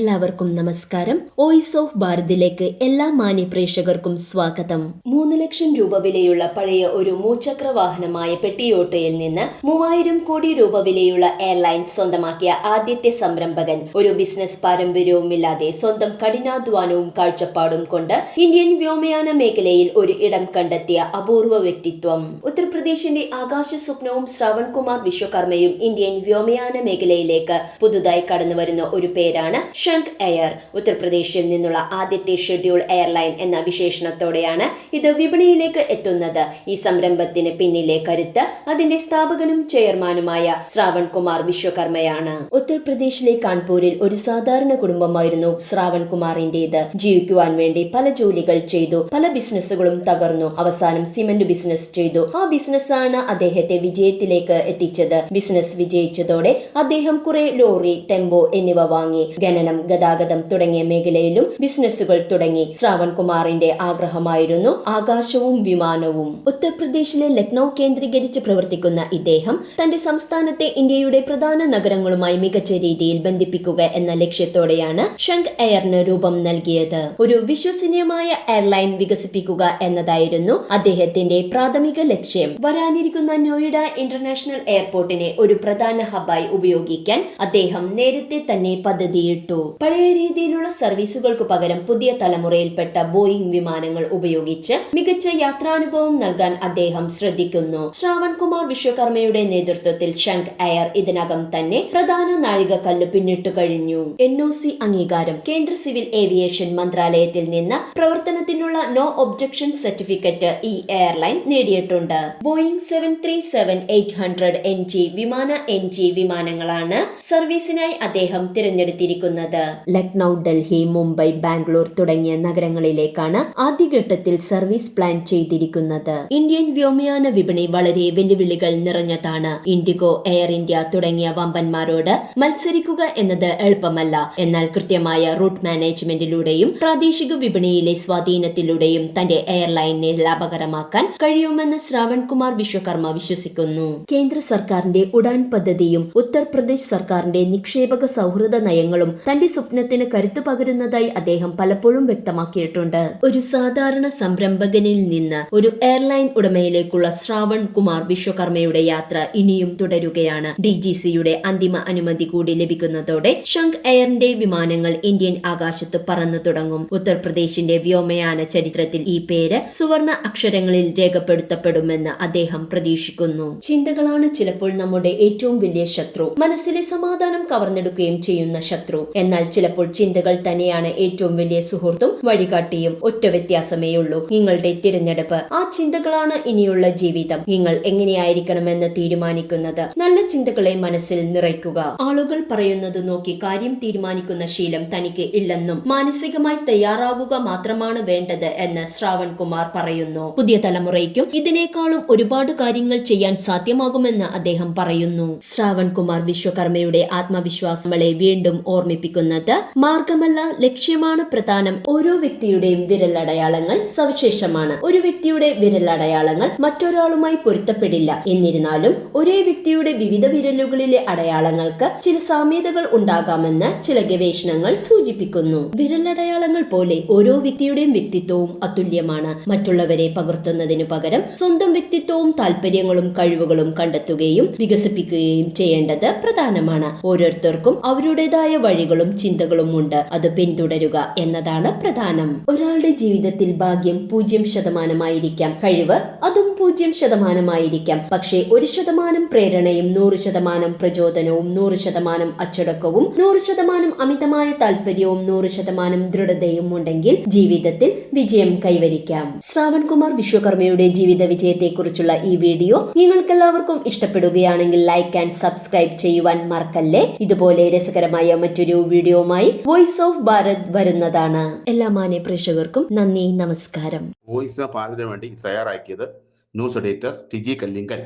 എല്ലാവർക്കും നമസ്കാരം. Voice of ഭാരതിലേക്ക് എല്ലാ മാന്യ പ്രേക്ഷകർക്കും സ്വാഗതം. മൂന്ന് ലക്ഷം രൂപ വിലയുള്ള പഴയ ഒരു മൂചക്ര വാഹനമായ പെട്ടിയോട്ടയിൽ നിന്ന് മൂവായിരം കോടി രൂപ വിലയുള്ള എയർലൈൻ സ്വന്തമാക്കിയ ആദ്യത്തെ സംരംഭകൻ ഒരു ബിസിനസ് പാരമ്പര്യവുമില്ലാതെ സ്വന്തം കഠിനാധ്വാനവും കാഴ്ചപ്പാടും കൊണ്ട് ഇന്ത്യൻ വ്യോമയാന മേഖലയിൽ ഒരു ഇടം കണ്ടെത്തിയ അപൂർവ വ്യക്തിത്വം. ഉത്തർപ്രദേശിന്റെ ആകാശ സ്വപ്നവും ശ്രവൺ കുമാർ വിശ്വകർമ്മയും ഇന്ത്യൻ വ്യോമയാന മേഖലയിലേക്ക് പുതുതായി കടന്നുവരുന്ന ഒരു പേരാണ് ഷങ്ക് എയർ ഉത്തർപ്രദേശിൽ നിന്നുള്ള ആദ്യത്തെ ഷെഡ്യൂൾ എയർലൈൻ എന്ന വിശേഷണത്തോടെയാണ് ഇത് വിപണിയിലേക്ക് എത്തുന്നത്. ഈ സംരംഭത്തിന് പിന്നിലെ കരുത്ത് അതിന്റെ സ്ഥാപകനും ചെയർമാനുമായ ശ്രാവൺ കുമാർ വിശ്വകർമ്മയാണ്. ഉത്തർപ്രദേശിലെ കാൺപൂരിൽ ഒരു സാധാരണ കുടുംബമായിരുന്നു ശ്രാവൺ കുമാറിന്റേത്. ജീവിക്കുവാൻ വേണ്ടി പല ജോലികൾ ചെയ്തു പല ബിസിനസ്സുകളും തകർന്നു. അവസാനം സിമന്റ് ബിസിനസ് ചെയ്തു. ആ ബിസിനസ്സാണ് അദ്ദേഹത്തെ വിജയത്തിലേക്ക് എത്തിച്ചത്. ബിസിനസ് വിജയിച്ചതോടെ അദ്ദേഹം കുറെ ലോറി ടെമ്പോ എന്നിവ വാങ്ങി. ഖനനം ഗതാഗതം തുടങ്ങിയ മേഖലയിലും ബിസിനസ്സുകൾ തുടങ്ങി. ശ്രാവൺ കുമാറിന്റെ ആഗ്രഹമായിരുന്നു ആകാശവും വിമാനവും. ഉത്തർപ്രദേശിലെ ലക്നൌ കേന്ദ്രീകരിച്ച് പ്രവർത്തിക്കുന്ന ഇദ്ദേഹം തന്റെ സംസ്ഥാനത്തെ ഇന്ത്യയുടെ പ്രധാന നഗരങ്ങളുമായി മികച്ച രീതിയിൽ ബന്ധിപ്പിക്കുക എന്ന ലക്ഷ്യത്തോടെയാണ് ഷങ്ക് എയറിന് രൂപം നൽകിയത്. ഒരു വിശ്വസനീയമായ എയർലൈൻ വികസിപ്പിക്കുക എന്നതായിരുന്നു അദ്ദേഹത്തിന്റെ പ്രാഥമിക ലക്ഷ്യം. വരാനിരിക്കുന്ന നോയിഡ ഇന്റർനാഷണൽ എയർപോർട്ടിനെ ഒരു പ്രധാന ഹബായി ഉപയോഗിക്കാൻ അദ്ദേഹം നേരത്തെ തന്നെ പദ്ധതിയിട്ടു. പഴയ രീതിയിലുള്ള സർവീസുകൾക്ക് പകരം പുതിയ തലമുറയിൽപ്പെട്ട ബോയിംഗ് വിമാനങ്ങൾ ഉപയോഗിച്ച് മികച്ച യാത്രാനുഭവം നൽകാൻ അദ്ദേഹം ശ്രദ്ധിക്കുന്നു. ശ്രാവൺ കുമാർ വിശ്വകർമ്മയുടെ നേതൃത്വത്തിൽ ഷങ്ക് എയർ ഇതിനകം തന്നെ പ്രധാന നാഴികക്കല്ല് പിന്നിട്ടു കഴിഞ്ഞു. എൻ ഒ സി അംഗീകാരം കേന്ദ്ര സിവിൽ ഏവിയേഷൻ മന്ത്രാലയത്തിൽ നിന്ന് പ്രവർത്തനത്തിനുള്ള നോ ഒബ്ജക്ഷൻ സർട്ടിഫിക്കറ്റ് ഈ എയർലൈൻ നേടിയിട്ടുണ്ട്. Boeing seven three seven eight hundred N G വിമാന എൻ ജി വിമാനങ്ങളാണ് സർവീസിനായി അദ്ദേഹം തിരഞ്ഞെടുത്തിരിക്കുന്നത്. ലക്നൌ ഡൽഹി മുംബൈ ബാംഗ്ലൂർ തുടങ്ങിയ നഗരങ്ങളിലേക്കാണ് ആദ്യഘട്ടത്തിൽ സർവീസ് പ്ലാൻ ചെയ്തിരിക്കുന്നത്. ഇന്ത്യൻ വ്യോമയാന വിപണി വളരെ വെല്ലുവിളികൾ നിറഞ്ഞതാണ്. ഇൻഡിഗോ എയർ ഇന്ത്യ തുടങ്ങിയ വമ്പന്മാരോട് മത്സരിക്കുക എന്നത് എളുപ്പമല്ല. എന്നാൽ കൃത്യമായ റൂട്ട് മാനേജ്മെന്റിലൂടെയും പ്രാദേശിക വിപണിയിലെ സ്വാധീനത്തിലൂടെയും തന്റെ എയർലൈനെ ലാഭകരമാക്കാൻ കഴിയുമെന്ന് ശ്രാവൺ കുമാർ വിശ്വകർമ്മ വിശ്വസിക്കുന്നു. കേന്ദ്ര സർക്കാരിന്റെ ഉഡാൻ പദ്ധതിയും ഉത്തർപ്രദേശ് സർക്കാരിന്റെ നിക്ഷേപക സൗഹൃദ നയങ്ങളും തന്റെ സ്വപ്നത്തിന് കരുത്തു പകരുന്നതായി അദ്ദേഹം പലപ്പോഴും വ്യക്തമാക്കിയിട്ടുണ്ട്. ഒരു സാധാരണ സംരംഭകനിൽ നിന്ന് ഒരു എയർലൈൻ ഉടമയിലേക്കുള്ള ശ്രാവൺ കുമാർ വിശ്വകർമ്മയുടെ യാത്ര ഇനിയും തുടരുകയാണ്. ഡി ജി സിയുടെ അന്തിമ അനുമതി കൂടി ലഭിക്കുന്നതോടെ ഷങ്ക് എയറിന്റെ വിമാനങ്ങൾ ഇന്ത്യൻ ആകാശത്ത് പറന്നു തുടങ്ങും. ഉത്തർപ്രദേശിന്റെ വ്യോമയാന ചരിത്രത്തിൽ ഈ പേര് സുവർണ അക്ഷരങ്ങളിൽ രേഖപ്പെടുത്തപ്പെടുമെന്ന് അദ്ദേഹം പ്രതീക്ഷിക്കുന്നു. ചിന്തകളാണ് ചിലപ്പോൾ നമ്മുടെ ഏറ്റവും വലിയ ശത്രു. മനസ്സിലെ സമാധാനം കവർന്നെടുക്കുകയും ചെയ്യുന്ന ശത്രു. എന്നാൽ ചിലപ്പോൾ ചിന്തകൾ തന്നെയാണ് ഏറ്റവും വലിയ സുഹൃത്തും വഴികാട്ടിയും. ഒറ്റ വ്യത്യാസമേ ഉള്ളൂ. നിങ്ങളുടെ തിരഞ്ഞെടുപ്പ്. ആ ചിന്തകളാണ് ഇനിയുള്ള ജീവിതം. നിങ്ങൾ എങ്ങനെയായിരിക്കണമെന്ന് തീരുമാനിക്കുന്നത്? നല്ല ചിന്തകളെ മനസ്സിൽ നിറയ്ക്കുക. ആളുകൾ പറയുന്നത് നോക്കി കാര്യം തീരുമാനിക്കുന്ന ശീലം തനിക്ക് ഇല്ലെന്നും മാനസികമായി തയ്യാറാവുക മാത്രമാണ് വേണ്ടത്. എന്ന് ശ്രാവൺ കുമാർ പറയുന്നു. പുതിയ തലമുറയ്ക്കും ഇതിനേക്കാളും ഒരുപാട് കാര്യങ്ങൾ ചെയ്യാൻ സാധ്യമാകുമെന്ന് അദ്ദേഹം പറയുന്നു. ശ്രാവൺ കുമാർ വിശ്വകർമ്മയുടെ ആത്മവിശ്വാസങ്ങളെ വീണ്ടും ഓർമ്മിപ്പിക്കുന്നത് മാർഗമല്ല ലക്ഷ്യമാണ് പ്രധാനം. ഓരോ വ്യക്തിയുടെയും വിരലടയാളങ്ങൾ സവിശേഷമാണ്. ഒരു വ്യക്തിയുടെ വിരലടയാളങ്ങൾ മറ്റൊരാളുമായി പൊരുത്തപ്പെടില്ല. എന്നിരുന്നാലും ഒരേ വ്യക്തിയുടെ വിവിധ വിരലുകളിലെ അടയാളങ്ങൾക്ക് ചില സാമ്യതകൾ ഉണ്ടാകാമെന്ന് ചില ഗവേഷണങ്ങൾ സൂചിപ്പിക്കുന്നു. വിരലടയാളങ്ങൾ പോലെ ഓരോ വ്യക്തിയുടെയും വ്യക്തിത്വവും അതുല്യമാണ്. മറ്റുള്ളവരെ പകർത്തുന്നതിനു പകരം സ്വന്തം വ്യക്തിത്വവും താല്പര്യങ്ങളും കഴിവുകളും കണ്ടെത്തുകയും വികസിപ്പിക്കുകയും ചെയ്യേണ്ടത് പ്രധാനമാണ്. ഓരോരുത്തർക്കും അവരുടേതായ വഴികളും ചിന്തകളും ഉണ്ട്. അത് പിന്തുടരുക എന്നതാണ് പ്രധാനം. ഒരാളുടെ ജീവിതത്തിൽ ഭാഗ്യം പൂജ്യം ശതമാനമായിരിക്കാം. കഴിവ് അതും പൂജ്യം ശതമാനമായിരിക്കാം. പക്ഷേ ഒരു ശതമാനം പ്രേരണയും നൂറ് ശതമാനം പ്രചോദനവും നൂറ് ശതമാനം അച്ചടക്കവും നൂറ് ശതമാനം അമിതമായ താല്പര്യവും നൂറ് ശതമാനം ദൃഢതയും ഉണ്ടെങ്കിൽ ജീവിതത്തിൽ വിജയം കൈവരിക്കാം. ശ്രാവൺ കുമാർ വിശ്വകർമ്മയുടെ ജീവിത വിജയത്തെക്കുറിച്ചുള്ള ഈ വീഡിയോ നിങ്ങൾക്കെല്ലാവർക്കും ഇഷ്ടപ്പെടുകയാണെങ്കിൽ ലൈക്ക് ആൻഡ് സബ്സ്ക്രൈബ് ചെയ്യുവാൻ മറക്കല്ലേ? ഇതുപോലെ രസകരമായ മറ്റൊരു വീഡിയോമായി വോയിസ് ഓഫ് ഭാരത് വരുന്നതാണ്. എല്ലാ മാന്യ പ്രേക്ഷകർക്കും നന്ദി നമസ്കാരം. വോയിസ് ഓഫ് ഭാരതിന് വേണ്ടി തയ്യാറാക്കിയത് news editor T G Kalingan